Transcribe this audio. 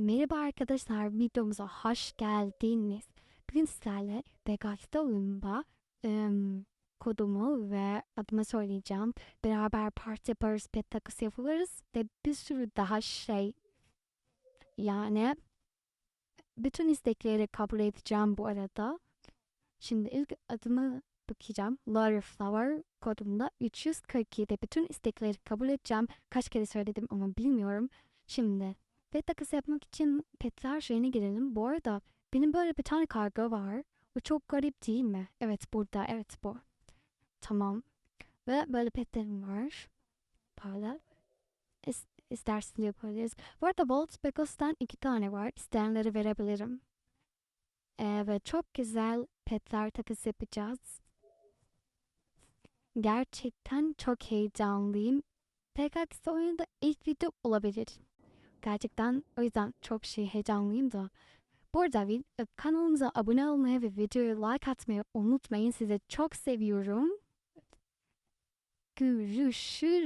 Merhaba arkadaşlar, videomuza hoş geldiniz. Bugün sizlerle Vegas'ta oyunda em, kodumu ve adımı söyleyeceğim. Beraber parti yaparız, pet takısı yaparız ve bir sürü daha şey. Yani bütün istekleri kabul edeceğim bu arada. Şimdi ilk adımı bakacağım. Laura Flower kodumda 347 bütün istekleri kabul edeceğim. Kaç kere söyledim ama bilmiyorum. Şimdi Pet takısı yapmak için petler şeyine girelim. Bu arada benim böyle bir tane kargo var. Bu çok garip değil mi? Evet burada. Evet bu. Tamam. Ve böyle petlerim var. Böyle. İs isterseniz yapabiliriz. Bu arada Volt Begos'tan iki tane var. İsteyenleri verebilirim. Ee, ve çok güzel petler takısı yapacağız. Gerçekten çok heyecanlıyım. PKX oyunda ilk video olabilir. Gerçekten o yüzden çok şey heyecanlıyım da. Bu arada e, kanalımıza abone olmayı ve videoya like atmayı unutmayın. Sizi çok seviyorum. Görüşürüz.